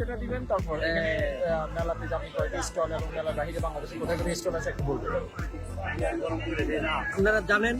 পরিচয়টা দিবেন তারপর এখানে মেলাতে যে আপনি স্টল এবং মেলার বাহিরে বাংলাদেশে কোথায় কোথায় স্টল আছে একটু বলবেন। আপনারা জানেন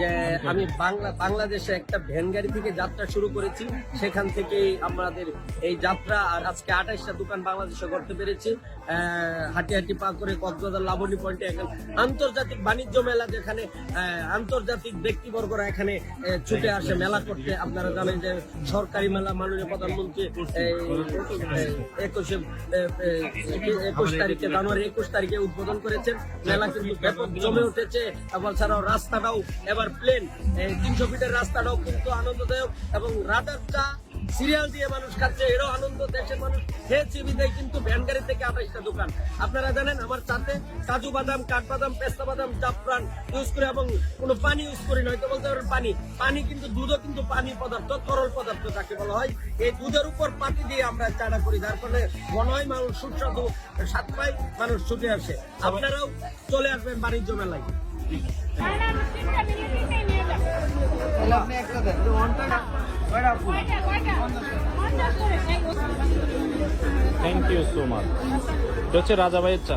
যে আমি বাংলা বাংলাদেশে একটা ভ্যান গাড়ি থেকে যাত্রা শুরু করেছি। সেখান থেকেই আমাদের এই যাত্রা আর আজকে আঠাইশটা দোকান বাংলাদেশে করতে পেরেছি। আহ, হাঁটি হাঁটি পা করে কক্সবাজার লাবণী পয়েন্টে এখন আন্তর্জাতিক বাণিজ্য মেলা যেখানে আহ, আন্তর্জাতিক ব্যক্তিবর্গরা এখানে ছুটে আসে মেলা করতে। আপনারা জানেন যে সরকারি মেলা মাননীয় প্রধানমন্ত্রী একুশে একুশ তারিখে, জানুয়ারি একুশ তারিখে উদ্বোধন করেছেন। মেলা কিন্তু ব্যাপক জমে উঠেছে। এবং ছাড়াও রাস্তাটাও, এবার প্লেন তিনশো ফিটের রাস্তাটাও কিন্তু আনন্দদায়ক এবং রাজার চা সিরিয়াল দিয়ে মানুষ খাচ্ছে এরও আনন্দ দেশের মানুষ খেয়েছে বিদায় কিন্তু ভ্যান গাড়ি থেকে আঠাইশটা দোকান। আপনারা জানেন আমার চাতে কাজু বাদাম কাঠবাদাম পেস্তা বাদাম জাফরান ইউজ করে এবং কোনো পানি ইউজ করি নয়তো বলতে পারেন পানি। পানি কিন্তু দুধও কিন্তু পানি পদার্থ তরল পদার্থ যাকে বলা হয়। এই দুধের উপর পাতি দিয়ে আমরা চাটা করি যার ফলে মনে হয় মানুষ সুস্বাদু স্বাদ পায় মানুষ ছুটে আসে। আপনারাও চলে আসবেন বাণিজ্য মেলায়। থ্যাংক ইউ সো মাচ এটা হচ্ছে রাজাবাইয়ের চা।